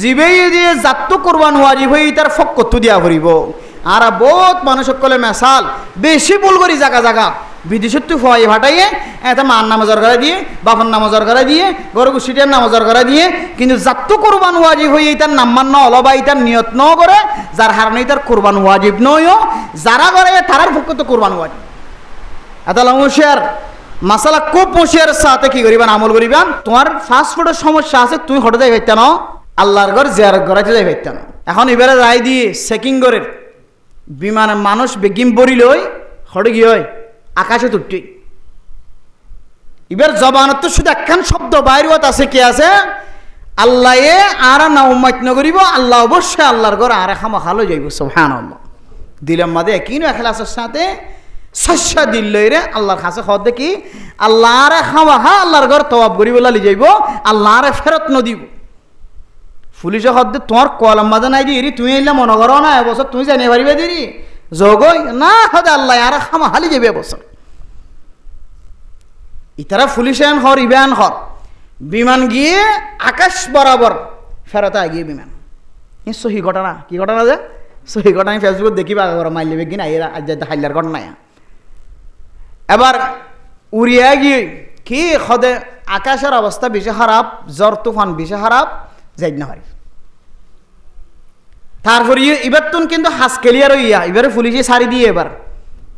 জিবেই দিয়ে জাত্ত কোরবান ওয়াজিব হয়ে তার ফক্কত্তু দিয়া ভরিব আর বহুত মানুষ সকলে মেসাল, বেশি ভুল করি জাগা জাগা। বিদেশত তো ফয় ভাটাইয়ে এটা মান নামাজর করা দিয়ে বাপন নামাজর করা দিয়ে, গরু গুছিটার নামাজর করা দিয়ে, কিন্তু জাত্ত কোরবান ওয়াজিব হয়ে তার নাম্বার ন অলবা ইতার নিয়ত ন করে, যার হারণে তার কোরবান ওয়াজিব নয়, যারা করে তারার ফক্কত কোরবান ওয়াজিব এটা হুঁশিয়ার মাসালা খুব হুঁশিয়ার সাথে কি করিবেন আমল করিবেন তোমার ফাস্ট ফুডের সমস্যা আছে, তুমি হঠাৎ যাই পাইতেন আল্লাহর ঘর জিয়ার ঘরাতে যাই পাইতেন এখন এবারে রায় দিয়ে চেকিং করে বিমানে মানুষ বেগিম বরি লই হঠাৎ কি হয়, আকাশে তুটি এবার জবানত তো শুধু একখান শব্দ বাইরত আছে কি আছে? আল্লাহ এ আর না নগরিব আল্লাহ অবশ্যই আল্লাহর ঘর আর খামা খালো যাইব সোহান দিলাম মাদে কিনো এখলাসের সাথে। শস্য দিল্লই রে, আল্লাহর কাছে খদ দেখি, আল্লাহ আরে খাওয়া হা আল্লাহর ঘর তবাব করি বলে লি যাইব, আল্লাহ আরে ফেরত নদিব পুলিশে খদ তোমার কলম মাদে নাই দিরি তুই এলে মনে করো না, এবছর তুই জানিয়ে পারিবে দিরি জগই। না হদে আল্লাহ, আরে খামা হালি যাবে এবছর। ইতারা পুলিশে আন হর ইবেন হর। বিমান গিয়ে আকাশ বরাবর ফেরত গিয়ে বিমান। এই সহি ঘটনা, কি ঘটনা যে? সহি ঘটনা, আমি ফেসবুক দেখিবা আগর মাইলে বেগি না এরা আজ হাইলার ঘটনা এবার উড়িয়া গিয়ে, কি সদে আকাশের অবস্থা বেশি খারাপ জ্বর তুফান বেশি খারাপ যাই না হয় তারপরে এবার তুন কিন্তু হাস কেলিয়ার ইয়া এবারে পুলিশে সারি দিয়ে এবার।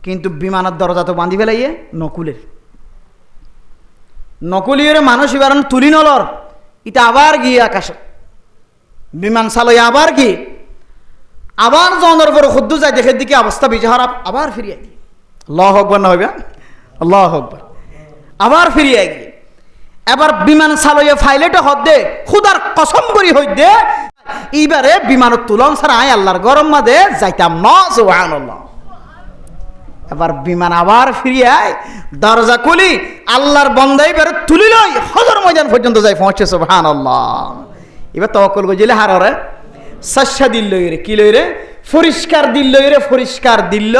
কিন্তু বিমানের দরজা তো বাঁধি ফেলাইয়ে নকুলের। নকলিয়রে মানুষ এবার তুলি নলর। ইটা আবার গিয়ে আকাশে বিমান চালয় আবার কি? আবার জনের পর খুদ্দু যায় দেখে দিকে অবস্থা খারাপ আবার ফিরিয়ে গিয়ে ল হকবার না হইবা ল হকবার আবার ফিরিয়ে গিয়ে এবার বিমান চালয়ে ফাইলেটে হদ দে খুদার কসম করি হই দে এইবারে বিমানের তুলন ছাড়া আয় আল্লাহর গরম মাদে যাইতাম ন, সুবহানাল্লাহ। এবার বিমান আবার ফিরিয়ে আয়, দরজা খুলি, আল্লাহর বন্দাই বেরো তুলি লই, হজর ময়দান পর্যন্ত যাই পৌঁছে সুবহান আল্লাহ এবার তওয়াক্কুল গজিলে হাররে সাচ্ছা দিল রে, কি লই রে? পরিষ্কার দিল রে, পরিষ্কার দিল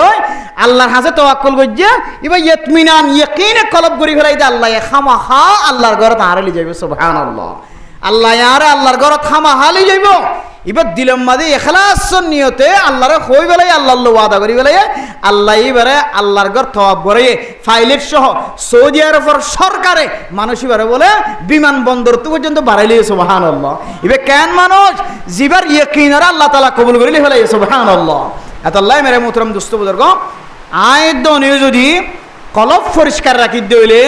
আল্লাহর হাতে তওয়াক্কুল গজ্জে এবার ইতমিনান, ইয়াকিনে কলব করি ফেলাই দে, আল্লাহ খামা হা আল্লাহর ঘরে তাহারে যাইবে সুবহান আল্লাহ আরে আল্লাহর ঘরে খামা হালি যাইব। এবার দিলম মাদি এখলাস নিয়তে আল্লাহরে হই বেলাই আল্লাহ ওয়াদা করি বেলাই আল্লাহ এবারে আল্লাহর ঘর থবাব করে ফাইলেট সহ সৌদি আরবের সরকারে মানুষ এবারে বলে বিমান বন্দর তো পর্যন্ত বাড়াইলে সুবাহান আল্লাহ এবার কেন মানুষ? জিবার ইয়ে কিনারা আল্লাহ তালা কবুল করিলে ফেলাই সুবাহান আল্লাহ এত আল্লাহ মেরে মোতরম দুস্থ বুজুর্গ, আয় যদি কলব পরিষ্কার রাখি দইলে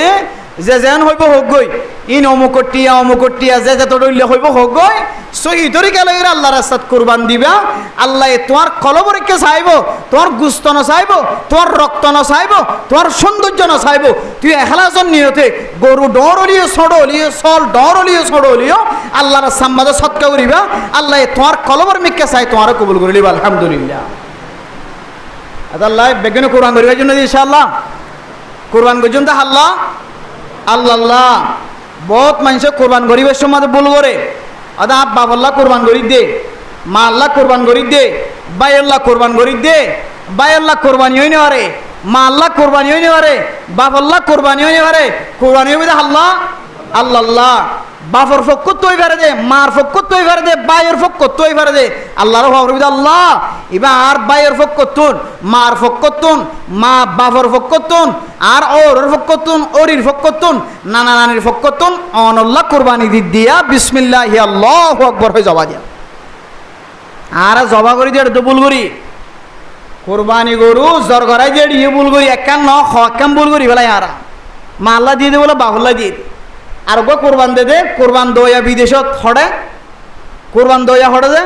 যে যেন হইব হোক গই। ইন অমুকটিয়া অমুকটিয়া যে যে তৈলে হইব হোক গই। সহি তরিকা লইরা আল্লাহ রাস্তাত কুরবান দিবা। আল্লাহ তোমার কলবরিকে চাইব, তোমার গুস্ত চাইব তোমার রক্ত চাইব তোমার সৌন্দর্য চাইব তুই এখলাজন নিয়তে গরু ডর অলিয়ে ছড় অলিয়ে চল ডর অলিয়ে ছড় অলিও আল্লাহ রাস্তার মাঝে সৎকা করিবা আল্লাহ তোমার কলবর মিকে চাই তোমার কবুল করে লিবা আলহামদুলিল্লাহ। আল্লাহ বেগনে কোরআন করিবার জন্য ইনশাআল্লাহ। কোরবান পর্যন্ত আল্লাহ আল্লাহ, বহুত মানুষ কোরবান গরিবের সময় ভুল করে। আদা বাপ আল্লাহ কোরবান করি দে, মা আল্লাহ কোরবান করি দে, বাই আল্লাহ কোরবান করি দে, বাই আল্লাহ কোরবানি হইনি পারে, মা আল্লাহ কোরবানি হইনি পারে, বাপ আল্লাহ কোরবানি হইনি পারে, কোরবানি হইবে আল্লাহ আল্লাহ। বাপর ফক্ক তৈ পারে দে, মার ফক্ক তৈ পারে দে বাইয়ের ফক্ক তৈ পারে দে, আল্লাহর হবিদ আল্লাহ। এবার বাইয়ের ফক্ক তুন মার ফক্ক তুন মা বাপর ফক্ক তুন আর ওর ফক্কতুন ওরির ফক্কতুন নানা নানির ফক্কতুন অনল্লাহ কোরবানি দি দিয়া বিসমিল্লাহ আল্লাহ আকবর হয়ে জবা দিয়া। আর জবা করি দিয়ে ভুল করি। কোরবানি গরু, জ্বর করাই দিয়ে ভুল করি একান ন হকাম ভুল করি বেলাই আর। মা আল্লাহ দিয়ে দে বলে বাহুল্লাহ দিয়ে আর গো কোরবান দে দে, কোরবান দইয়া বিদেশত হড়ে, কোরবান দইয়া হড়ে দে,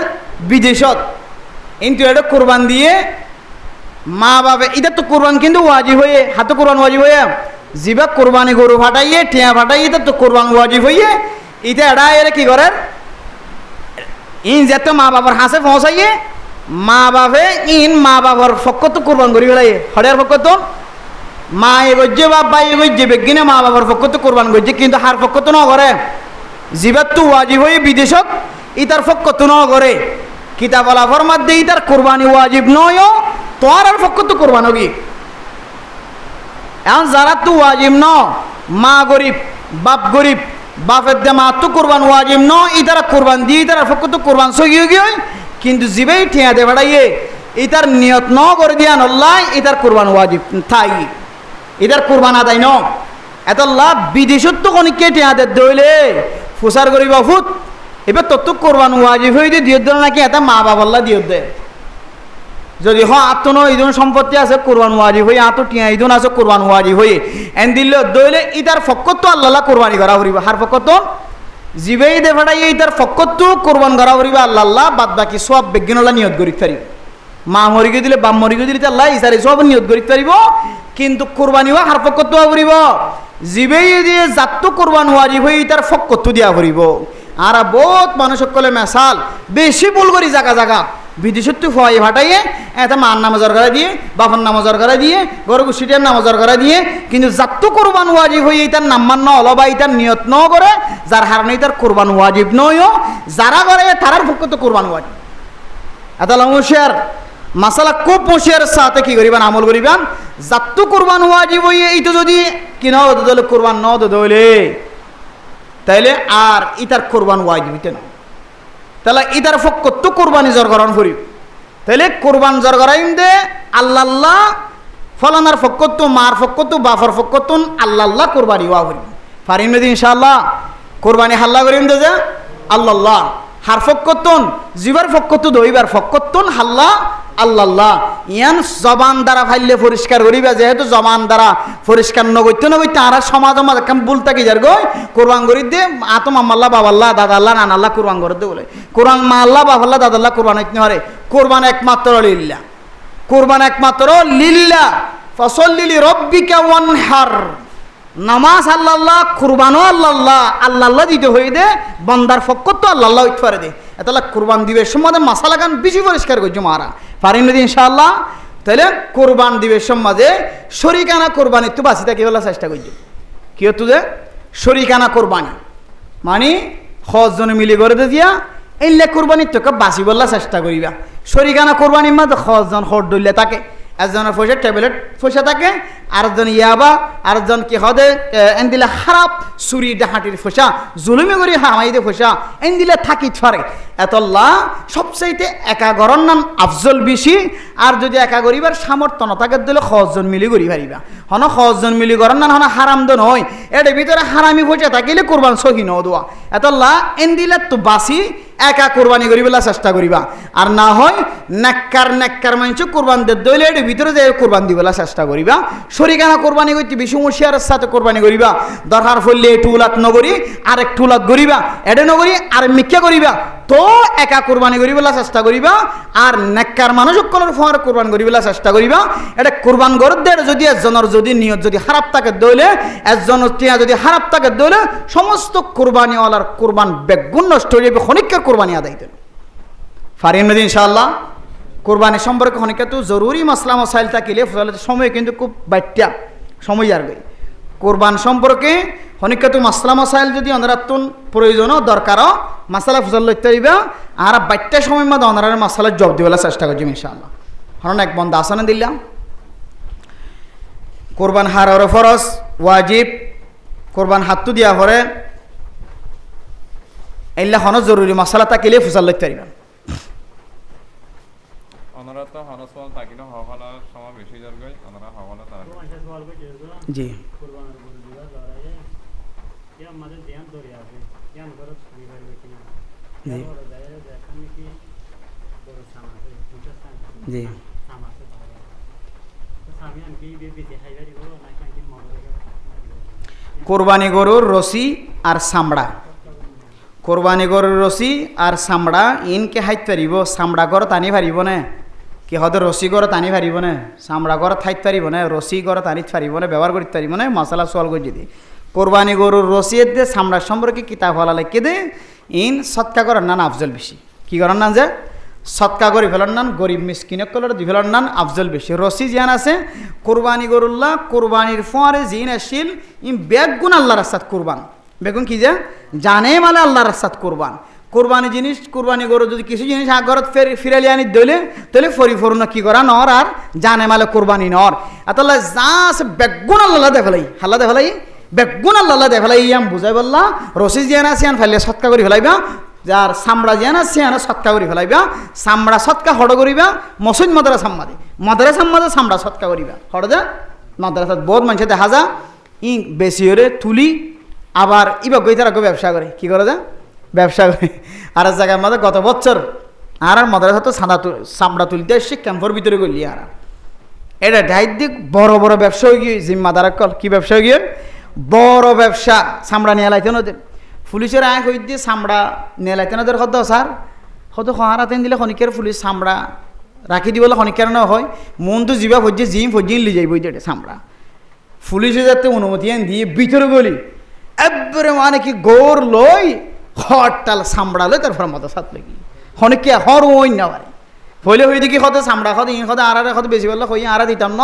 বিদেশত। কিন্তু এটা কোরবান দিয়ে মা বাবা এটা তো কোরবান কিন্তু ওয়াজি হয়ে, হাতে কোরবান ওয়াজি হয়ে, জিবা কোরবানি গরু ফাটাইয়ে, টিয়া ফাটাইয়ে, এটা তো কোরবান ওয়াজি হইয়ে এটা এরা এরা কি করে? ইন যেত মা বাবার হাসে পৌঁছাইয়ে, মা বাপে ইন মা বাবার ফক্ক তো কোরবান করি ফেলাই হরের ফক্ক তো? মা এগোজ্জে বাবা এগোজ্জে বেগিনে মা বাবার পক্ষ তো কোরবান করছে কিন্তু হার পক্ষ তো ন করে জিবার তো ওয়াজিব হয়ে বিদেশত ইতার পক্ষ তো ন করে কিতাব আলাফর মধ্যে ইতার কোরবানি ওয়াজিব নয় তোর আর পক্ষ তো কোরবান হবি এখন যারা তো ওয়াজিব ন, মা গরিব, বাপ গরিব, বাপের দে মাত্র কোরবান ওয়াজিব ন, ইতারা কোরবান দিয়ে, ইতারা ফক্ক তো কোরবান সগিয়ে গিয়ে কিন্তু জিবেই ঠেয়া দে বেড়াইয়ে, ইতার নিয়ত ন করে দিয়া নল্লাই ইতার কোরবান ওয়াজিব থাই। ইতার কোরবান আদায় ন এত লাভ বিদেশত তো কনিকে ঠেয়া দে দইলে ফুসার করিবা ফুট এবার তত কোরবান ওয়াজিব হয়ে দিয়ে দেয় নাকি এটা মা বাবাল্লা দিয়ত দেয় যদি হ আত্মন ইদন সম্পত্তি আছে, কোরবান ওয়াজি হয়ে আতো টিয়া ইদন আছে, কোরবান ওয়াজি হয়ে। এন দিল দইলে ইতার ফকত আল্লাহ কোরবানি করা হরিব। হার ফকত জিবেই দে ফাটাই ইতার ফকত কোরবান করা হরিব আল্লাহ বাদ বাকি সব বিজ্ঞানলা নিয়ত করি পারিব মা মরিগে দিলে বাম মরিগে দিলে আল্লাহ ইসারে সব নিয়ত করি পারিব কিন্তু কোরবানি হওয়া হার ফকত হরিব জিবেই দিয়ে জাত কোরবান ওয়াজি হয়ে ইতার ফকত দিয়া হরিব আর বহুত মানুষ সকলে মেসাল বেশি ভুল করি জাগা জাগা। বিদেশত ফয় ভাটাইয়ে, এটা মার নামাজর করা দিয়ে বাপর নামাজর করা দিয়ে গরু গুছিটিয়ার নামাজর করা দিয়ে। কিন্তু যাত্ত কোরবান ওয়াজিব হয়ে ইতার নাম্মান ন অলবা ইতার নিয়ত ন করে যার হারণে ইতার কোরবান ওয়াজিব নয়ও যারা করে তারার পক্ষ তো কোরবান ওয়াজিব এটা লমুশিয়ার মাসালা খুব মুশিয়ার সাথে কি করিবান, আমল করিবান? যাত্ত কোরবান ওয়াজিব হয়ে এইটো যদি কিনা দলে কোরবান ন দলে তাইলে আর ইতার কোরবান ওয়াজিব হইতে না তাহলে ইতার ফক্কত কোরবানি জরগরণ করি তাহলে কোরবান জরগরাইম দে আল্লাহ আল্লাহ ফলানার ফক্কত মার ফক্কত বাফর ফক্কত আল্লাহ আল্লাহ কোরবানি ওয়া করি পারিম যদি ইনশাআল্লাহ, কোরবানি হাল্লা করিম দে যে আল্লাহ হার ফক্কতন জিবার ফক্কত দইবার ফক্কতন হাল্লা আল্লাহ, ইয়ান জবান দ্বারা ফাইলে পরিষ্কার করিবা, যেহেতু জবান দ্বারা পরিষ্কার নগৈত্য নগৈত্য আর সমাজ আমার কেমন ভুল থাকি যার গই কোরবান করি দে, আতম আম্মাল্লাহ বাবাল্লাহ দাদাল্লাহ নানাল্লাহ কোরবান করে দে বলে। কোরআন মা আল্লাহ বাবাল্লাহ দাদাল্লাহ কোরবান হইতে পারে। কোরবান একমাত্র লিল্লা। কোরবান একমাত্র লিল্লা। ফসল লিলি রব্বিকা ওয়ানহার। নামাজ আল্লাহ কুরবানও আল্লাহ আল্লাহ দিতে হয়ে দে, বন্দার ফক্কর তো আল্লাহ হইতে পারে দে। এতলা কুরবান দিবে সমাজে মাসালা গান বেশি পরিষ্কার করছ মারা। পারেন যদি ইনশাআল্লাহ? তাহলে কোরবান দিবের সমাজে শরিকানা কোরবানি তো বাঁচি থাকি বলার চেষ্টা করছ? কি হতো যে শরিকানা কোরবানি। মানে সজনে মিলি করে দে দিয়া এইলে কোরবানির তোকে বাঁচি বলার চেষ্টা করিবা। শরিকানা কোরবানির মধ্যে সজন হর দলিয়া থাকে একজনের পয়সা ট্যাবলেট পয়সা থাকে, আরেকজন ইয়াবা, আরেকজন কি হদে এন দিলে খারাপ চুরি ডাহাটির পয়সা জুলুমি করি হামাই দিয়ে পয়সা এন দিলে থাকি ফারে এতল্লা সবচাইতে একা গরর নাম আফজল বেশি, আর যদি একা গরিবার সামর্থ্য না থাকে দিলে সহজন মিলি করি পারিবা। হন সহজন মিলি গরর নান হন হারাম দন হয়। এটার ভিতরে হারামি পয়সা থাকিলে কোরবান সহি ন দোয়া। এতল্লা এনদিলে তো বাসি একা কোরবানি করিবেলা চেষ্টা করিবা। আর না হয় নেককার নেককার মানুষ কোরবান দইলে এর ভিতরে যে কোরবান দিবেলা চেষ্টা করিবা। শরিকানা কোরবানি করতে বেশি মুশিয়ারের সাথে কোরবানি করিবা। দরকার ফললে একটু উলাত নগরী আর একটু উলাত করিবা এডে নগরী আর মিক্ষা করিবা তো একা কোরবানি করিবেলা চেষ্টা করিবা, আর নেককার মানুষ সকলের ফোয়ার কোরবান করিবেলা চেষ্টা করিবা। এটা কোরবান গরদের যদি একজনের যদি নিয়ত যদি খারাপ থাকে দইলে একজনের টিয়া যদি খারাপ থাকে দইলে সমস্ত কোরবানিওয়ালার কোরবান বেগুন নষ্ট হয়ে যাবে, ক্ষণিকের কোরবানি আদায় দেন ফারিন নদী ইনশাআল্লাহ কোরবানি সম্পর্কে অনেকে তো জরুরি মশলা মশাইল থাকিলে সময় কিন্তু খুব বাট্যা সময় আর গই। কোরবান সম্পর্কে অনেকে তো মশলা মশাইল যদি অনারাত্তুন প্রয়োজনও দরকারও মশলা ফসল লইতে হইবা আর বাট্যা সময় মধ্যে অনারের মশলা জব দিবেলা চেষ্টা করছি ইনশাআল্লাহ। হরণ এক বন্ধ আসনে দিলাম। কোরবান হার ওর ফরস ওয়াজিব কোরবান হাতু দিয়া পরে এইলা হন জরুরি মশলা থাকিলে ফুসাল লইতে জি। জি জি কোরবানি গরুর রসি আর চামড়া কোরবানি গরুর রসি আর চামড়া ইনকে হাইত পারিব চামড়া গড় টানি পারিব নে কি হয়তো রসি গড় টানি পারিব নে চামড়া গড় ঠাইত পারিব নে রসি গড় টানিত পারিব নে ব্যবহার করতে পারিব নে মশলা সোয়াল করে দিদি কোরবানি গরুর রসি দে চামড়া সম্পর্কে কিতাব হলা লেখে দে ইন সৎকা করার নান আফজল বেশি। কি করার নান যে? সৎকা করি ফেলার নান, গরিব মিসকিনক কলার দি ফেলার নান আফজল বেশি। রসি জিয়ান আছে, কোরবানি গরুল্লাহ, কোরবানির ফোয়ারে জিন আসিল ইন বেগুন আল্লাহ রাস্তাত কোরবান। বেগুন কি যে? জানে মালে আল্লাহ রাস্তাত কোরবান। কোরবানি জিনিস, কোরবানি গরু যদি কিছু জিনিস আগরত ফের ফিরালি আনি দইলে, তাহলে পরিপূর্ণ কি করা? নর আর জানে মালে কোরবানি নর। এতলা যা আছে বেগুন আল্লাহ দে ফেলাই। হাল্লা দে ফেলাই। বেগুন আল্লাহ দে ফেলাই ইয়াম বুঝাই বললা রসি জিয়ান আন ফেলে সৎকা করে ফেলাইবা, যার সামড়া জিয়ান আন সৎকা করে ফেলাইবা সামড়া সৎকা হড় করিবা মসুদ মাদ্রাসা সাম্মাদে মাদ্রাসা সাম্মাদে সামড়া সৎকা করিবা, হড় যা মাদ্রাসাত বহুত মানুষে দেখা যা, ই বেশি হরে তুলি, আবার ইবা গই তারা ব্যবসা করে, কি করে যা ব্যবসা করে, আর জায়গায় আমাদের গত বছর, আর আর মাদ্রাসা তো সাদা চামড়া তুলতে এসে ক্যাম্পর ভিতরে গলি আর। এটা ডাইট দিক বড় বড় ব্যবসা হয়ে গিয়ে, জিম্মাদার কল কি ব্যবসা হয়ে গিয়ে বড় ব্যবসা, চামড়া নিয়ে লাইতে নদের পুলিশের আয় হই দিয়ে চামড়া নিয়ে লাইতে নদের কত স্যার কত হারাতেন দিলে খনিকের পুলিশ চামড়া রাখি দিবলে খনিকের হয়। মনটো যিবা ফজ্জে, জিম ফজ্জে লি যাইব এটা চামড়া। পুলিশে যাতে অনুমতি দিয়ে ভিতরে গলি। একবারে মানে কি গোর লই হরতাল চামড়া লই তারপর মতো সাত লাগি। খনিকে হর ওই না পারে হইলে হই দেখি কত চামড়া কত ইন কত আর কত বেশি বললে হই আর দিতাম ন?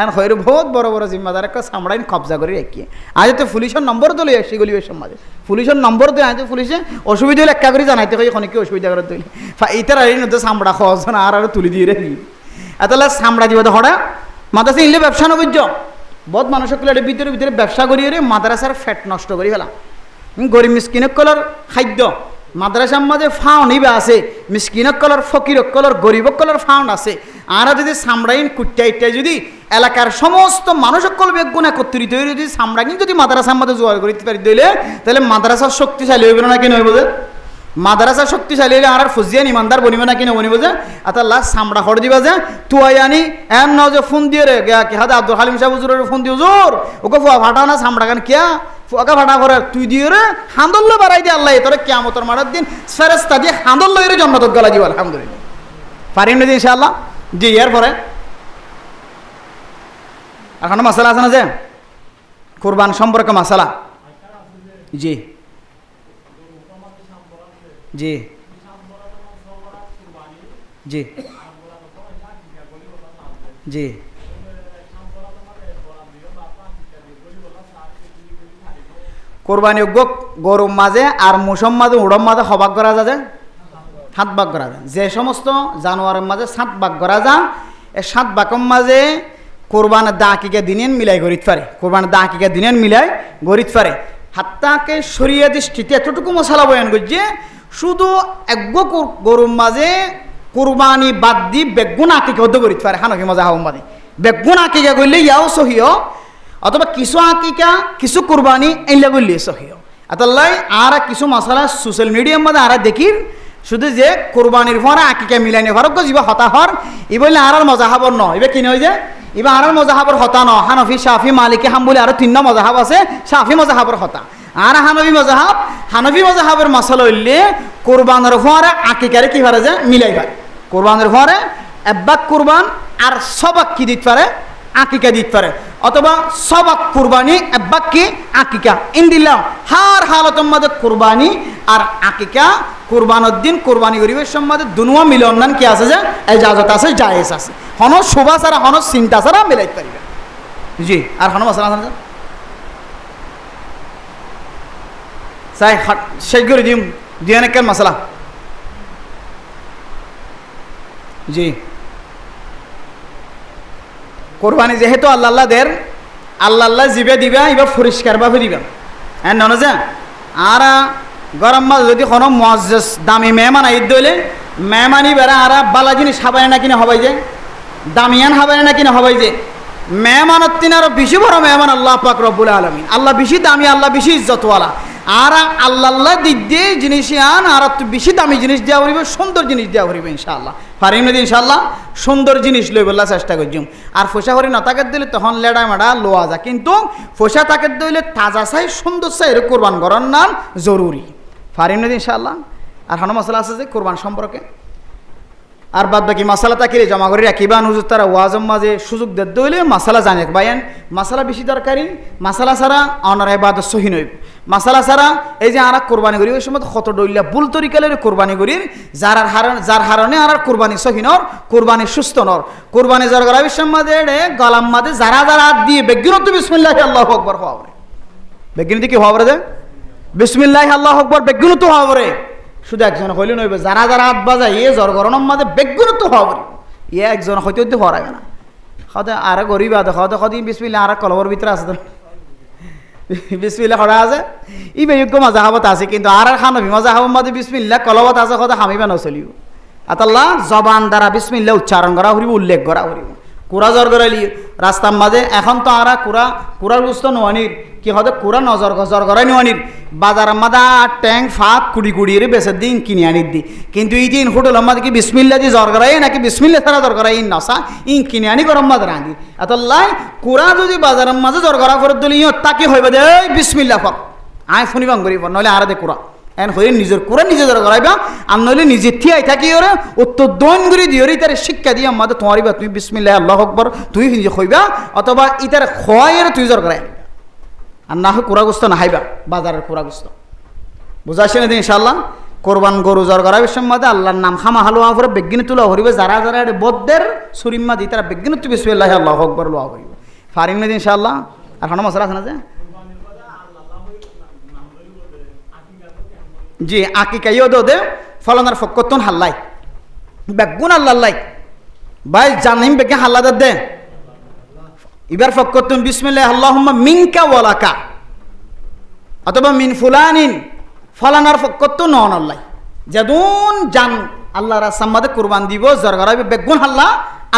এন হইর বহুত বড় বড় জিম্মাদার একটা চামড়া ইন কবজা করে রাখি। আজ তো পুলিশের নম্বর তো লই আসি গলি সমাজে পুলিশের নম্বর তো আজ পুলিশে অসুবিধা হলে একটা করে জানাইতে হয় খনিকে অসুবিধা করে তুলি ইতার আর নতো চামড়া খোঁজ না আর তুলি দিয়ে রাখি। এতলা চামড়া দিব তো হড়া মাদাসে ইনলে ব্যবসা নবুঝ বহুত মানুষের কুলে ভিতরে ভিতরে ব্যবসা করি রে মাদ্রাসার ফ্যাট নষ্ট করি ফেলা। গরিব মিসকিনক কলার খাদ্য। মাদ্রাসার মাঝে ফাউন ইবা আছে মিসকিনক কলার ফকিরক কলার গরিবক কলার ফাউন আছে। আরা যদি সামরাইন কুট্টা যদি এলাকার সমস্ত মানুষ সকল বেগুন একত্রিত হয়ে যদি সামরাইন যদি মাদ্রাসার মধ্যে জোয়ার করতে পারি দিলে তাহলে মাদ্রাসার শক্তিশালী হইবে না কেন হইব যে? মাদ্রাসা শক্তিশালী হলে আর ফুজিয়ান ইমানদার বনিব না কিনা বনিব যে? আতা লাস্ট সামড়া হর দিবা যে? তুয়াই আনি এন ন যে ফোন দিয়ে রে কি হাদা আব্দুল হালিম সাহেব হুজুরের ফোন দিয়ে, হুজুর ওকে ফাটা না সামড়া গান কিয়া? ফুয়াকা ফাটা করে তুই দিয়ে রে হান্দল্য বাড়াই দিয়ে আল্লাহ, তোরে কিয়ামতর মারার দিন ফেরেস্তা দিয়ে হান্দল্য এর জন্নত গলা দিব, আলহামদুলিল্লাহ। পারিম না ইনশাআল্লাহ? জি এর পরে। এখনও মশলা আছে না যে? কোরবান সম্পর্কে মশলা? জি। জি। জি। জি। কোরবানি যোগ্য গরুর মাঝে আর মুসম মাঝে উড়ম মাঝে সবাক করা যায় সাত ভাগ করা যায়। যে সমস্ত জানোয়ারের মাঝে সাত ভাগ করা যায়, এই সাত ভাগের মাঝে কোরবানের দা আঁকিকে দিনেন মিলাই গরিত পারে কোরবানের দা আঁকিকে দিনেন মিলাই গরিত পারে হাত্তাকে সরিয়ে দৃষ্টিতে এতটুকু মশলা বয়ান করছে শুধু এক গরুর মাঝে কোরবানি বাদ দি বেগুন আঁকিকে অর্ধ করিতে পারে হানকি মজা হাব মাঝে বেগুন আঁকিকে করলে ইয়াও সহিও অথবা কিছু আঁকিকা, কিছু কোরবানি এইলা করলে সহিও আতাল্লাই আর কিছু মশলা সোশ্যাল মিডিয়ার মধ্যে আর দেখির, শুধু যে কোরবানির ভরা আঁকিকে মিলাইনি ভরক যিবা হতাহর ই বললে আর আর মজা হাবর ন এবার কিনে যে এবার আর মজা হাবর হতা ন, হানফি সাফি মালিকে হাম বলে আরও তিন মজাহাব আছে সাফি মজাহাবর হতা। আর হানফি মজাহাব, হানফি মজাহাবের মশলা হইলে কোরবানের ভরা আঁকিকারে কি পারে যে, মিলাই পারে। কোরবানের ভরে এব্বাক কোরবান আর সবাক কি দিতে পারে? আঁকিকা দিতে পারে। অথবা সবাক কুরবানি কি আঁকিকা। ইন দিলাম হার হালতের মধ্যে কুরবানি আর আঁকিকা কুরবানের দিন কুরবানি গরিবের সম্বন্ধে দুনুয়া মিলন নান কি আছে যে? এজাজত আছে, জায়েজ আছে। হন শোভা ছাড়া হন চিন্তা ছাড়া মিলাইতে পারিবে। জি, আর হন মশলা চাই শেষ করে দিম। দিয়ে মশলা? জি। কোরবানি যেহেতু আল্লাহ আল্লাহ দের আল্লাহ আল্লাহ জিবে দিবা, এবার পরিষ্কারভাবে দিবা। হ্যাঁ নন যে আর গরম মাছ যদি কোনো মজেস দামি মেহমান আই দইলে, মেহমানি বেড়া আর বালা জিনিস হাবাই না কিনে হবাই যে, দামিয়ান হাবাই না কিনে হবাই যে। মেহমানত তিন আরও বেশি বড় মেহমান আল্লাহ পাক রব্বুল আলমিন। আল্লাহ বেশি দামি, আল্লাহ বেশি ইজ্জতওয়ালা। আর আল্লাহ আল্লাহ দিক দিয়ে জিনিস আন, আর বেশি দামি জিনিস দেওয়া করিবে সুন্দর জিনিস দেওয়া করিবে ইনশাআল্লাহ। পারিম না ইনশাআল্লাহ, সুন্দর জিনিস লই বললা চেষ্টা করছুম আর ফোসা না তাকে দিলে তখন লেড়া মেড়া লোয়া যা কিন্তু ফোসা তাকে দিলে তাজা চাই সুন্দর চাই এর কোরবান করার নাম জরুরি। পারিম না ইনশাআল্লাহ, আর হানো মশলা আছে যে কোরবান সম্পর্কে? আর বাদ বাকি মশলা তাকিলে জমা করে রাখিবা? নুজুর তারা ওয়াজম মাঝে সুযোগ দে দইলে মশলা জানে। বাইন মশলা বেশি দরকারি, মশলা ছাড়া অনার এবাদ সহি নইব মশলা ছাড়া এই যে আর কোরবানি করি, ওই সময় কত ডইলা বুল তরিকালের কোরবানি করির যার হারণ যার হারণে আর কোরবানি সহি নর, কোরবানি সুস্থ নর। কোরবানি যার গলা বিশ্বের মাঝে গলাম মাঝে যারা যারা হাত দিয়ে, বেগিনত বিসমিল্লাহ আল্লাহ আকবর হওয়া বেগিনত কি হওয়া যে? বিসমিল্লাহ আল্লাহ আকবর, বেগিনত হওয়া শুধু একজন হইলে নইবে, যারা যারা হাত বাজায়, এ জ্বর গরমের মাঝে বেগুন তো হওয়া পারি এ একজন হইতে হওয়ার না। খাওয়া আর গরিব আদে খাওয়া খাওয়া দিন বিসমিল্লা আর কলবর ভিতরে আছে তো। বিসমিল্লা খরা আছে। ই বেয়ুগ্য মাজা খাবত আছে, কিন্তু আর আর খান মাজা খাব মাঝে বিসমিল্লা কলবত আছে কথা হামিবা নচলিব আতাল্লাহ, জবান দ্বারা বিসমিল্লা উচ্চারণ করা হরিব, উল্লেখ করা হরিব। কুড়া জ্বর করাইলি রাস্তার মাঝে এখন তো আরা কুড়া কুড়ার বুঝতো নোয়ানির কি হতে কুড়া নজর গজর করাই নোয়ানির বাজারের মাদা ট্যাং ফাঁক, কুড়ি কুড়িয়ে বেসের দিন কিনে আনির দি। কিন্তু এই দিন হোটেলের মাঝে কি বিসমিল্লা দি জ্বর করাই নাকি বিসমিল্লা ছাড়া করাই ইন নসা ইন কিনে আনি গরম মাঝে রাঁধি এতলাই কুড়া যদি বাজারের মাঝে জ্বর করা করে দিলি তাকে হইবে দে বিসমিল্লা ফক আয় শুনিবাং করিব নহলে আর দে কুড়া। এন হয়ে নিজের কুড়া নিজে জ্বর করাইবা আর নইলে নিজে থিয়াই থাকি ওরে, উত্তর দৈন করে দিয়ে তার শিক্ষা দিয়ে আমাদের তোমারিবা তুমি বিসমিল্লাহ, আল্লাহ আকবর তুই নিজে হইবা অথবা ইতার খোয়াইয়ের তুই জ্বর করাই আর না হয় কুড়াগুস্ত না হাইবা, বাজারের কুড়াগুস্ত বুঝাইছে না ইনশাল্লাহ কোরবান গরু জ্বর করা বিষয় মধ্যে আল্লাহর নাম খামা হালুয়া করে বেগিনি তুলা হরিবে, যারা যারা এটা বদ্দের সুরিম্মা দি তারা বেগিনি তুই বিসমিল্লাহ, আল্লাহ আকবর লোয়া করিব। ফারিম না ইনশাল্লাহ আর কোনো মশলা আছে না যে? জি আকি কাইও দো, ফলনার ফকতন হাল্লাই। বেগুন আল্লাহ ভাই, জানিম বেগে হাল্লা দে এবার ফকতন বিসমিল্লাহ, আল্লাহুম্মা মিনকা ওয়ালাকা। অথবা মিন ফুলানিন। ফলানার ফকত নন আল্লাহ। যেদুন জান আল্লাহ রাসাম্মাদে কুরবান দিব, জরগরাবি বেগুন হাল্লা,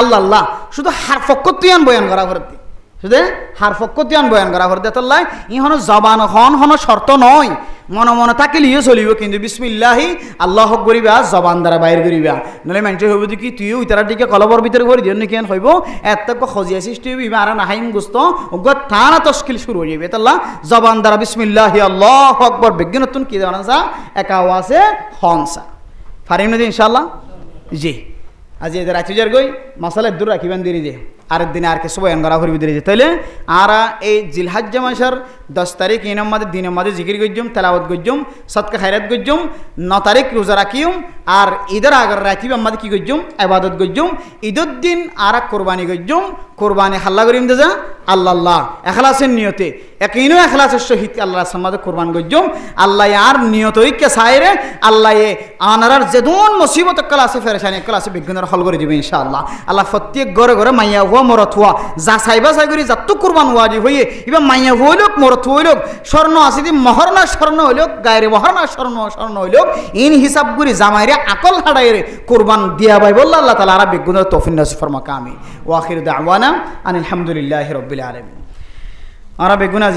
আল্লাহ আল্লাহ। শুধু হার ফকতিয়ান বয়ান করা ভর্তি শুধু হার ফকতিয়ান বয়ান করা ভর্তি তাল্লাহ ইহন জবান হন হন শর্ত নয়। মনে মনে থাকিলেও চলিব, কিন্তু বিসমিল্লাহি আল্লাহ হক করিবা, জবান দ্বারা বাইর করিবা। নহলে মানুষ হইব কি তুইও ইতার দিকে কলবর ভিতরে করে দিও নাকি হইব। এত খজিয়া সৃষ্টি হইব ইবা আর নাহাইম গুস্ত। উগ্র টানা তস্কিল শুরু হয়ে যাবে তাল্লাহ জবান দ্বারা বিসমিল্লাহি, আল্লাহ আকবর বিজ্ঞানতুন কি জানা একা আছে হংসা ফারিম নদী ইনশাল্লাহ জি। আজি এদের আচুজার গই, মাসালে দূর রাখিবেন দিয়ে যে। আরেক দিনে আর কিছু বয়ান করা করবি দিয়ে যে। তাইলে আর এই জিলহাজ্জা মাসের দশ তারিখ ইনম নম্বাদে দিনের নম্বাদে জিকির গজ্জুম তেলাওয়াত গজ্জুম সৎকা খাইরাত গজ্জুম ন তারিখ রোজা রাখিম আর ঈদের আগর রাখি আমাদের কি গজ্জুম আবাদত গজ্জুম ঈদের দিন আর কোরবানি গজ্জুম কোরবানি হাল্লা করিম দেজা আল্লাহ, এখলাসের নিয়তে। একইনও এখলাসের সহিত আল্লাহ সামাদে কোরবান গজ্জুম। আল্লাহ আর নিয়ত ঐক্য সাইরে, আল্লাহ এ আনারার যেদন মুসিবত একাল আছে ফেরেশানি আছে বিজ্ঞানের হল করে দিবে ইনশাআল্লাহ। আল্লাহ প্রত্যেক ঘরে ঘরে মাইয়া হুয়া, মরত হুয়া। যা চাইবা চাই করি যাতো কোরবান ওয়াজি হইয়ে এবার মাইয়া হইলক, মরত হইলক, স্বর্ণ আছে দি মহর না, স্বর্ণ হইলক, গায়ের মহর না, স্বর্ণ স্বর্ণ হইলক, ইন হিসাব করি জামাইরে আকল হাড়াইরে কোরবান দিয়া ভাই বললা আল্লাহ তালা আর বিজ্ঞানের তফিন ফরমা কামি ওয়াখির দাওয়ানা আনিল হামদুলিল্লাহ রব্বিল আলমিন। আমরা বেগুনা